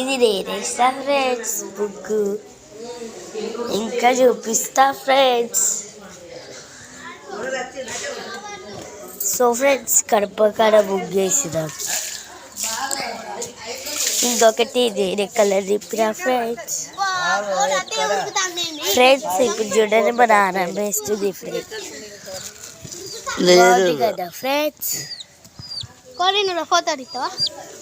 ఇది నేనేస్తా friends book ఇంకా చూపిస్తా ఫ్రెండ్స్. సో ఫ్రెండ్స్ కడపకాడ బుక్ చేసినాం ఇంకొకటి నేనే కలర్ తిప్పిన ఫ్రెండ్స్. ఫ్రెండ్స్ ఇప్పుడు చూడండి మా నాన్న వేస్తుంది ఫ్రెండ్స్ కదా ఫ్రెండ్స్. కోరి నువ్వు ఫోటో అడుగుతావా కింద పడి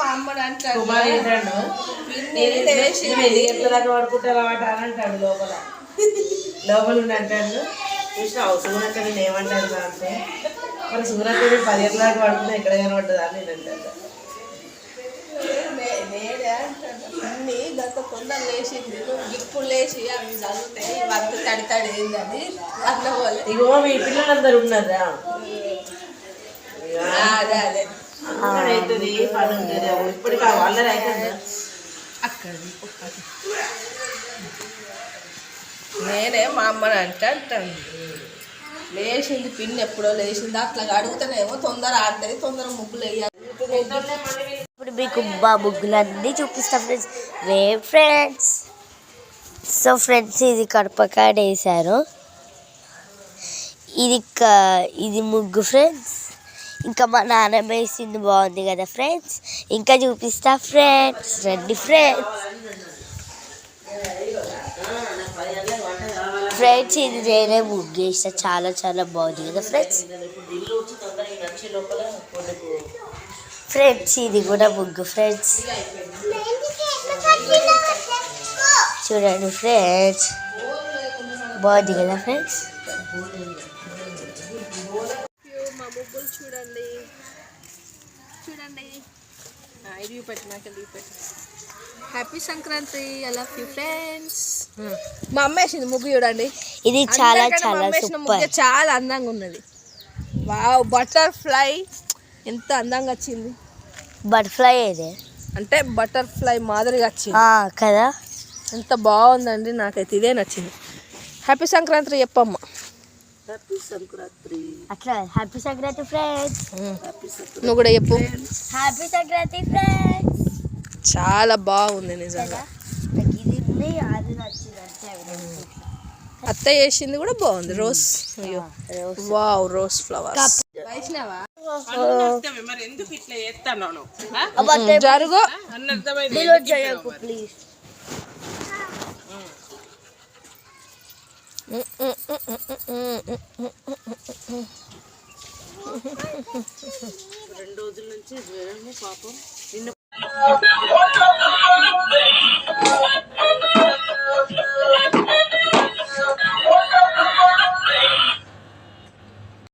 మా కుమారి అంటాడు ఎట్ల పడుకుంటారా అని అంటాడు లోపల. లోపల ఉండి అంటాడు. చూసిన అవసరం అంటే నేను ఏమంటాడు రా అంటే మరి సూరత్ పది ఎట్ల దాకా పడుకుంటే ఎక్కడ కనబడ్డదా అని నేను అంటాడు. అన్ని గత కొంద లేచింది ఇప్పుడు లేచి అవి చదివితే వంత తడి తడి ఏందని అన్న పోలే ఇగో మీ పిల్లలందరూ ఉన్నారా? అదే అదే. పని నేనే మా అమ్మని అంటే అంటాను లేచింది పిన్ని ఎప్పుడో లేచింది అట్లా అడుగుతానేమో తొందర ఆడుతుంది తొందర ముగ్గులు వేయాలి ఇప్పుడు మీకు మా ముగ్గులన్నీ చూపిస్తా ఫ్రెండ్స్ వే ఫ్రెండ్స్ సో ఫ్రెండ్స్ ఇది కడపకాడ వేసారు ఇది క- ఇది ముగ్గు ఫ్రెండ్స్ ఇంకా మా నాన్న వేసింది బాగుంది కదా ఫ్రెండ్స్ ఇంకా చూపిస్తా ఫ్రెండ్స్ రండి ఫ్రెండ్స్ ఫ్రెండ్స్ ఇది నేనే ముగ్గు వేస్తా చాలా చాలా బాగుంది కదా ఫ్రెండ్స్ ఫ్రెండ్స్ ఇది కూడా ముగ్గు ఫ్రెండ్స్ చూడండి ఫ్రెండ్స్ బాగుంది కదా ఫ్రెండ్స్ ముగ్గులు చూడండి. చూడండి. ఇది చూపెట్టు happy Sankranti I love you friends మా అమ్మ వేసింది ముగ్గు చూడండి. ఇది చాలా చాలా ముగ్గే సూపర్. చాలా అందంగా ఉన్నది. వావ్ బటర్ఫ్లై ఎంత అందంగా వచ్చింది. బటర్ఫ్లై ఇది అంటే బటర్ఫ్లై మాదిరిగా వచ్చింది. ఆ, కదా? ఎంత బాగుందండి నాకైతే ఇదే నచ్చింది. హ్యాపీ సంక్రాంతి చెప్పమ్మ. హ్యాపీ సంక్రాంతి అట్లా హ్యాపీ సంక్రాంతి ఫ్రెండ్స్ నువ్వు కూడా చెప్పు. హ్యాపీ సంక్రాంతి ఫ్రెండ్స్ చాలా బాగుంది నిజంగా. అత్త చేసింది కూడా బాగుంది. రోజ్ వావ్ రోజ్ ఫ్లవర్ మరి ఎందుకు ఇట్లా చేస్తాను జరుగు. ప్లీజ్ రెండు రోజుల నుంచి జ్వరము పాపం. నిన్న